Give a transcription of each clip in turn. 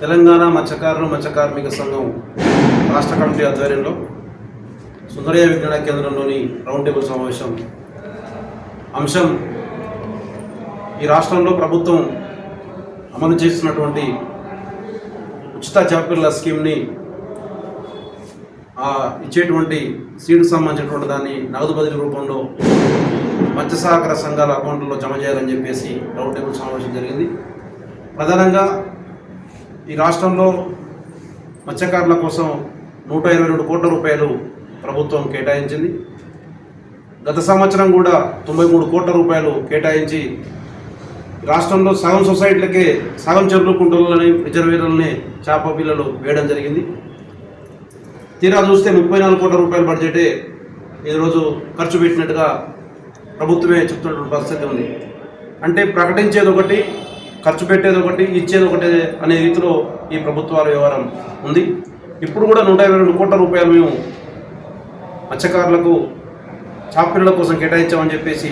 తెలంగాణ మత్స్యకారులు మత్స్యకార్మిక సంఘం రాష్ట్ర కమిటీ ఆధ్వర్యంలో సుందరయ్య విజ్ఞాన కేంద్రంలోని రౌండ్ టేబుల్ సమావేశం. అంశం ఈ రాష్ట్రంలో ప్రభుత్వం అమలు చేస్తున్నటువంటి ఉచిత చేపల స్కీమ్ని ఇచ్చేటువంటి సీటు సంబంధించినటువంటి దాన్ని నగదు బదిలీ రూపంలో మత్స్య సహకార సంఘాల అకౌంట్లో జమ చేయాలని చెప్పేసి రౌండ్ టేబుల్ సమావేశం జరిగింది. ప్రధానంగా ఈ రాష్ట్రంలో మత్స్యకారుల కోసం నూట ఇరవై రెండు కోట్ల రూపాయలు ప్రభుత్వం కేటాయించింది. గత సంవత్సరం కూడా తొంభై మూడు కోట్ల రూపాయలు కేటాయించి రాష్ట్రంలో సగం సొసైటీలకే సగం చెరువులు కుంటలని రిజర్వేర్లని చేప పిల్లలు వేయడం జరిగింది. తీరా చూస్తే ముప్పై నాలుగు కోట్ల రూపాయల బడ్జెటే ఈరోజు ఖర్చు పెట్టినట్టుగా ప్రభుత్వమే చెప్తున్నటువంటి పరిస్థితి ఉంది. అంటే ప్రకటించేది ఒకటి ఖర్చు పెట్టేది ఒకటి ఇచ్చేది ఒకటి అనే రీతిలో ఈ ప్రభుత్వాల వ్యవహారం ఉంది. ఇప్పుడు కూడా నూట ఇరవై రెండు కోట్ల రూపాయలు మేము మత్స్యకారులకు చాపిళ్ళ కోసం కేటాయించామని చెప్పేసి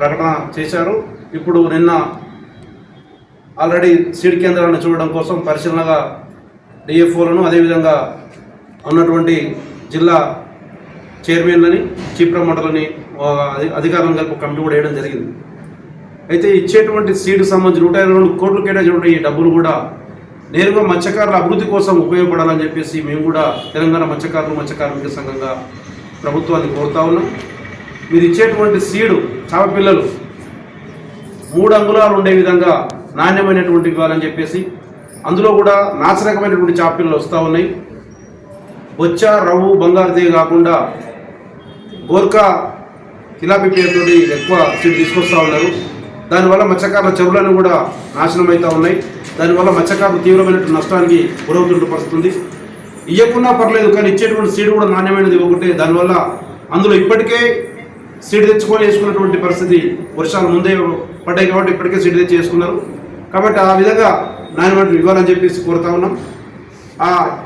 ప్రకటన చేశారు. ఇప్పుడు నిన్న ఆల్రెడీ సీడ్ కేంద్రాలను చూడడం కోసం పరిశీలనగా డిఎఫ్ఓలను అదేవిధంగా ఉన్నటువంటి జిల్లా చైర్మన్లని చీఫ్ ప్రమోటర్లని అధికారులను కలిపి కమిటీ కూడా వేయడం జరిగింది. అయితే ఇచ్చేటువంటి సీడ్కి సంబంధించి నూట ఇరవై రెండు కోట్లు కేటాయించిన ఈ డబ్బులు కూడా నేరుగా మత్స్యకారుల అభివృద్ధి కోసం ఉపయోగపడాలని చెప్పేసి మేము కూడా తెలంగాణ మత్స్యకారులు మత్స్యకార్మిక సంఘంగా ప్రభుత్వాన్ని కోరుతా ఉన్నాం. మీరు ఇచ్చేటువంటి సీడు చాప పిల్లలు మూడు అంగుళాలు ఉండే విధంగా నాణ్యమైనటువంటి ఇవ్వాలని చెప్పేసి అందులో కూడా నాశరకమైనటువంటి చాప పిల్లలు వస్తూ ఉన్నాయి. బొచ్చ రవ్వు బంగారుదే కాకుండా గోర్ఖా కిలాపి పేరుతో ఎక్కువ సీడ్ తీసుకొస్తూ ఉన్నారు. దానివల్ల మత్స్యకారుల చెరువులను కూడా నాశనం అవుతూ ఉన్నాయి. దానివల్ల మత్స్యకారులు తీవ్రమైనటువంటి నష్టానికి గురవుతున్న పరిస్థితుంది. ఇవ్వకున్నా పర్లేదు కానీ ఇచ్చేటువంటి సీడ్ కూడా నాణ్యమైనది ఒకటే. దానివల్ల అందులో ఇప్పటికే సీడ్ తెచ్చుకొని వేసుకున్నటువంటి పరిస్థితి వర్షాలు ముందే పడ్డాయి కాబట్టి ఇప్పటికే సీడ్ తెచ్చి వేసుకున్నారు. కాబట్టి ఆ విధంగా నాణ్యమైన ఇవ్వాలని చెప్పేసి కోరుతా ఉన్నాం.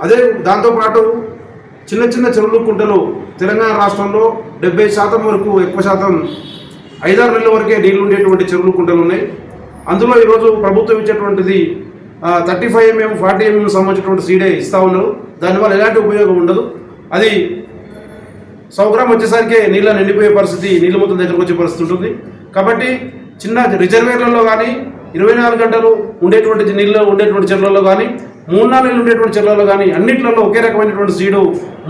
అదే దాంతోపాటు చిన్న చిన్న చెరువులు కుంటలు తెలంగాణ రాష్ట్రంలో డెబ్బై శాతం వరకు ఎక్కువ శాతం ఐదారు నెలల వరకే నీళ్ళు ఉండేటువంటి చెరువులు కుంటలు ఉన్నాయి. అందులో ఈరోజు ప్రభుత్వం ఇచ్చేటువంటిది thirty five MM forty MM సంబంధించినటువంటి సీడే ఇస్తూ ఉన్నారు. దానివల్ల ఎలాంటి ఉపయోగం ఉండదు. అది సౌగ్రామ్ వచ్చేసరికి నీళ్ళ నిండిపోయే పరిస్థితి నీళ్ళు మొత్తం దగ్గరకు వచ్చే పరిస్థితి ఉంటుంది. కాబట్టి చిన్న రిజర్వేర్లలో కానీ ఇరవై నాలుగు గంటలు ఉండేటువంటి నీళ్ళు ఉండేటువంటి చెరువులలో కానీ మూడు నాలుగు నెలలు ఉండేటువంటి చెరువులలో కానీ అన్నింటిలో ఒకే రకమైనటువంటి సీడు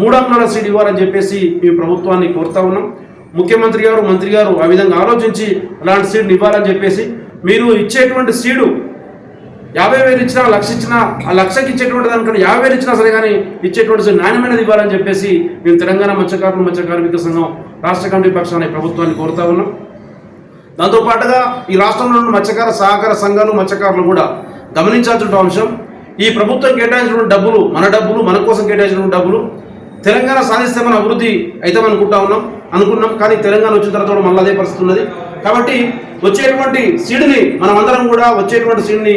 మూడు అంగుళాల సీడు ఇవ్వాలని చెప్పేసి మేము ప్రభుత్వాన్ని కోరుతా ఉన్నాం. ముఖ్యమంత్రి గారు మంత్రి గారు ఆ విధంగా ఆలోచించి అలాంటి సీడ్ని ఇవ్వాలని చెప్పేసి మీరు ఇచ్చేటువంటి సీడు యాభై వేలు ఇచ్చినా లక్ష ఇచ్చినా ఆ లక్షకి ఇచ్చేటువంటి దానికన్నా యాభై వేలు ఇచ్చినా సరే కానీ ఇచ్చేటువంటి నాణ్యమైనది ఇవ్వాలని చెప్పేసి మేము తెలంగాణ మత్స్యకారులు మత్స్య కార్మిక సంఘం రాష్ట్ర కమిటీ పక్షాన్ని ప్రభుత్వాన్ని కోరుతా ఉన్నాం. దాంతో పాటుగా ఈ రాష్ట్రంలో ఉన్న మత్స్యకార సహకార సంఘాలు మత్స్యకారులు కూడా గమనించాల్సిన అంశం ఈ ప్రభుత్వం కేటాయించినటువంటి డబ్బులు మన డబ్బులు మన కోసం కేటాయించిన డబ్బులు తెలంగాణ సాధిస్తే మన అభివృద్ధి అవుతాం అనుకుంటా ఉన్నాం అనుకున్నాం కానీ తెలంగాణ వచ్చిన తర్వాత మళ్ళీ అదే పరిస్థితి ఉన్నది. కాబట్టి వచ్చేటువంటి సీడ్ని అందరం కూడా వచ్చేటువంటి సీడ్ని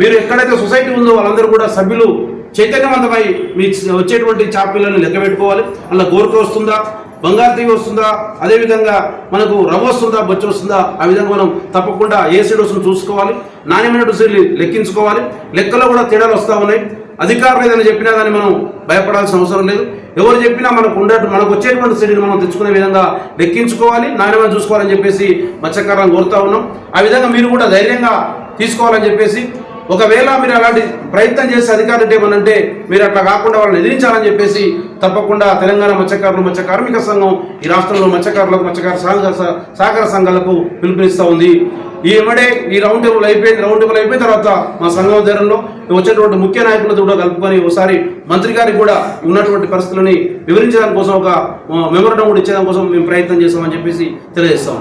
మీరు ఎక్కడైతే సొసైటీ ఉందో వాళ్ళందరూ కూడా సభ్యులు చైతన్యవంతమై మీ వచ్చేటువంటి చాపీలను లెక్క పెట్టుకోవాలి. అలా గోరుక వస్తుందా బంగారు తీగ వస్తుందా అదేవిధంగా మనకు రవ్వ వస్తుందా బొచ్చు వస్తుందా ఆ విధంగా మనం తప్పకుండా ఏ సీడ్ వస్తుందో చూసుకోవాలి. నాణ్యమైన సీడ్లు లెక్కించుకోవాలి. లెక్కలో కూడా తేడాలు వస్తూ ఉన్నాయి. అధికారులు ఏదైనా చెప్పినా కానీ మనం భయపడాల్సిన అవసరం లేదు. ఎవరు చెప్పినా మనకు ఉండే మనకు వచ్చేటువంటి శరీరం మనం తెచ్చుకునే విధంగా లెక్కించుకోవాలి నాణ్యమని చూసుకోవాలని చెప్పేసి మత్స్యకారులను కోరుతా ఉన్నాం. ఆ విధంగా మీరు కూడా ధైర్యంగా తీసుకోవాలని చెప్పేసి ఒకవేళ మీరు అలాంటి ప్రయత్నం చేసే అధికారులు ఏమనంటే మీరు అట్లా కాకుండా వాళ్ళని ఎదిరించాలని చెప్పేసి తప్పకుండా తెలంగాణ మత్స్యకారులు మత్స్య కార్మిక సంఘం ఈ రాష్ట్రంలో మత్స్యకారులకు మత్స్యకార సహకార సహకార సంఘాలకు పిలుపునిస్తూ ఉంది. ఈ ఎమ్మడే ఈ రౌండ్ టేబుల్ అయిపోయింది రౌండ్ టేబుల్ అయిపోయిన తర్వాత మా సంఘం దగ్గరలో వచ్చేటువంటి ముఖ్య నాయకులతో కూడా కలుపుకొని ఒకసారి మంత్రి గారికి కూడా ఉన్నటువంటి పరిస్థితులని వివరించడానికి కోసం ఒక మెమోరండం కూడా ఇచ్చేదాని కోసం మేము ప్రయత్నం చేస్తామని చెప్పేసి తెలియజేస్తాం